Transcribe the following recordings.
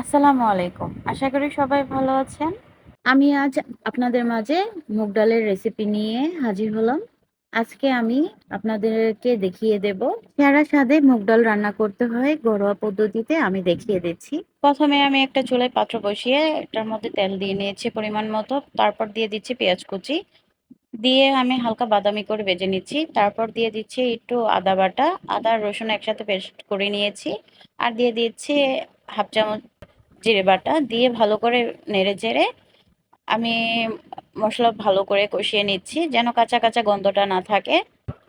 আসসালামু আলাইকুম। আশা করি সবাই ভালো আছেন। আমি আজ আপনাদের মাঝে মুগ ডালের রেসিপি নিয়ে হাজির হলাম। আজকে আমি আপনাদেরকে দেখিয়ে দেব সেরা স্বাদে মুগ ডাল রান্না করতে হয় ঘরোয়া পদ্ধতিতে আমি দেখিয়ে দিচ্ছি। প্রথমে আমি একটা চুলায় পাত্র বসিয়ে এটার মধ্যে তেল দিয়ে নিয়েছি পরিমাণ মতো। তারপর দিয়ে দিচ্ছি পেঁয়াজ কুচি। দিয়ে আমি হালকা বাদামি করে ভেজে নিচ্ছি। তারপর দিয়ে দিচ্ছি একটু আদা বাটা। আদা রসুন একসাথে পেস্ট করে নিয়েছি। আর দিয়ে দিচ্ছি হাফ চামচ জিরে বাটা দিয়ে ভালো করে নেড়ে চেড়ে আমি মশলা ভালো করে কষিয়ে নিচ্ছি, যেন কাঁচা কাঁচা গন্ধটা না থাকে।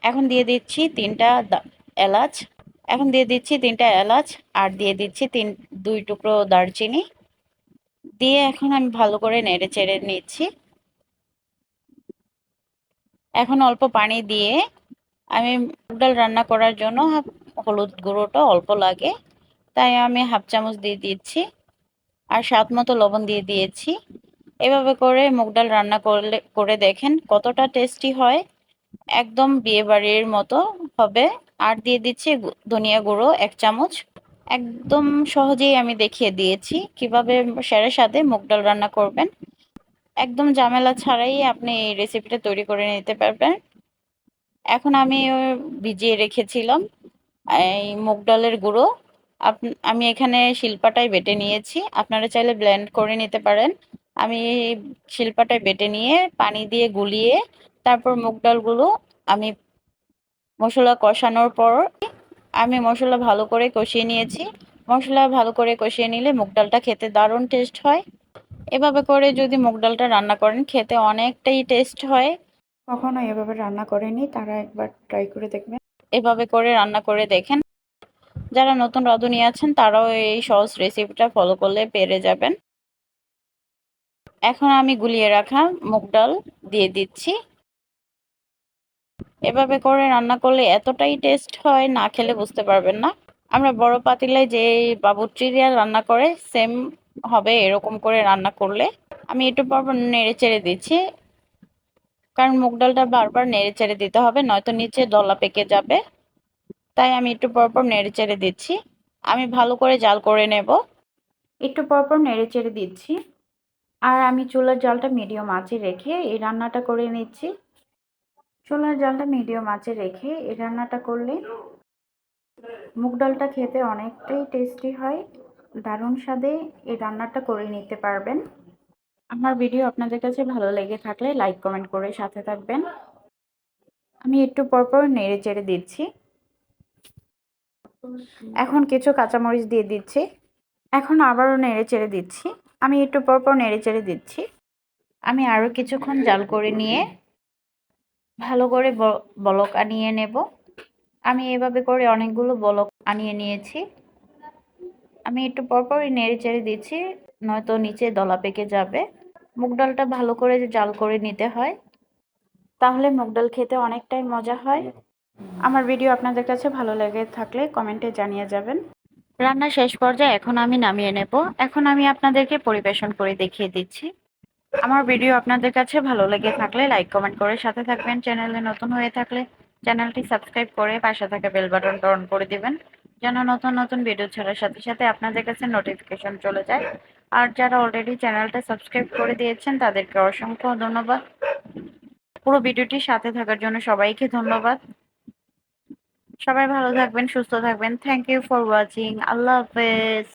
এখন দিয়ে দিচ্ছি তিনটা এলাচ। এখন দিয়ে দিচ্ছি তিনটা এলাচ আর দিয়ে দিচ্ছি তিন, দুই টুকরো দারচিনি। দিয়ে এখন আমি ভালো করে নেড়ে চেড়ে নিচ্ছি। এখন অল্প পানি দিয়ে আমি ডাল রান্না করার জন্য হলুদ গুঁড়োটা অল্প লাগে, তাই আমি হাফ চামচ দিয়ে দিচ্ছি। আর স্বাদ মতো লবণ দিয়ে দিয়েছি। এভাবে করে মুগ ডাল রান্না করলে, করে দেখেন কতটা টেস্টি হয়। একদম বিয়ে বাড়ির মতো হবে। আর দিয়ে দিচ্ছি ধনিয়া গুঁড়ো এক চামচ। একদম সহজেই আমি দেখিয়ে দিয়েছি কীভাবে সেরা সাথে মুগ ডাল রান্না করবেন। একদম ঝামেলা ছাড়াই আপনি এই রেসিপিটা তৈরি করে নিতে পারবেন। এখন আমি ভিজিয়ে রেখেছিলাম। এই মুগ ডালের গুঁড়ো আমি এখানে শিল্পাটাই বেটে নিয়েছি। আপনারা চাইলে ব্লেন্ড করে নিতে পারেন। আমি শিল্পাটায় বেটে নিয়ে পানি দিয়ে গুলিয়ে তারপর মুগ ডালগুলো আমি মশলা কষানোর পর আমি মশলা ভালো করে কষিয়ে নিয়েছি। মশলা ভালো করে কষিয়ে নিলে মুগ ডালটা খেতে দারুণ টেস্ট হয়। এভাবে করে যদি মুগ ডালটা রান্না করেন খেতে অনেকটাই টেস্ট হয়। কখনো এভাবে রান্না করেনি তারা একবার ট্রাই করে দেখবেন। এভাবে করে রান্না করে দেখেন। যারা নতুন রাঁধুনি আছেন, তারাও এই সহজ রেসিপিটা ফলো করলে পেরে যাবেন। এখন আমি গুলিয়ে রাখা মুগ ডাল দিয়ে দিচ্ছি। এভাবে করে রান্না করলে এতটাই টেস্ট হয়, না খেলে বুঝতে পারবেন না। আমরা বড় পাতিলায় যে বাবুচিরিয়া রান্না করে সেম হবে এরকম করে রান্না করলে। আমি একটু পর নেড়ে চেড়ে দিচ্ছি। কারণ মুগ ডালটা বারবার নেড়ে চেড়ে দিতে হবে, নয়তো নিচে দলা পেকে যাবে। তাই আমি একটু পরপর নেড়ে চেড়ে দিচ্ছি। আমি ভালো করে জাল করে নেব। একটু পরপর নেড়ে চেড়ে দিচ্ছি। আর আমি চুলার জালটা মিডিয়াম আঁচে রেখে এই রান্নাটা করে নিচ্ছি। চুলার জালটা মিডিয়াম আঁচে রেখে এই রান্নাটা করলে মুগ ডালটা খেতে অনেকটাই টেস্টি হয়। দারুণ স্বাদে এই রান্নাটা করে নিতে পারবেন। আমার ভিডিও আপনাদের কাছে ভালো লেগে থাকলে লাইক কমেন্ট করে সাথে থাকবেন। আমি একটু পরপর নেড়ে চেড়ে দিচ্ছি। এখন কিছু কাঁচামরিচ দিয়ে দিচ্ছি। এখন আবারও নেড়ে চেড়ে দিচ্ছি। আমি একটু পর পর নেড়ে চেড়ে দিচ্ছি। আমি আরও কিছুক্ষণ জাল করে নিয়ে ভালো করে বলক আনিয়ে নেব। আমি এভাবে করে অনেকগুলো বলক আনিয়ে নিয়েছি। আমি একটু পরপরই নেড়ে চেড়ে দিচ্ছি, নয়তো নিচে দলা পেকে যাবে। মুগ ডালটা ভালো করে জাল করে নিতে হয়। তাহলে মুগ ডাল খেতে অনেকটাই মজা হয়। আমার ভিডিও আপনাদের কাছে ভালো লেগে থাকলে কমেন্টে জানিয়ে যাবেন। রান্না শেষ পর্যায়ে এখন আমি নামিয়ে নেব। এখন আমি আপনাদেরকে পরিবেশন করে দেখিয়ে দিচ্ছি। আমার ভিডিও আপনাদের কাছে ভালো লেগে থাকলে লাইক, কমেন্ট করে সাথে থাকবেন। চ্যানেলে নতুন হয়ে থাকলে চ্যানেলটি সাবস্ক্রাইব করে পাশে থাকা বেল বাটনটা অন করে দিবেন। যেন নতুন নতুন ভিডিও ছাড়ার সাথে সাথে আপনাদের কাছে নোটিফিকেশন চলে যায়। আর যারা অলরেডি চ্যানেলটা সাবস্ক্রাইব করে দিয়েছেন, তাদেরকে অসংখ্য ধন্যবাদ। পুরো ভিডিওটির সাথে থাকার জন্য সবাইকে ধন্যবাদ। সবাই ভালো থাকবেন সুস্থ থাকবেন। থ্যাংক ইউ ফর ওয়াচিং আল্লাহ হাফেজ।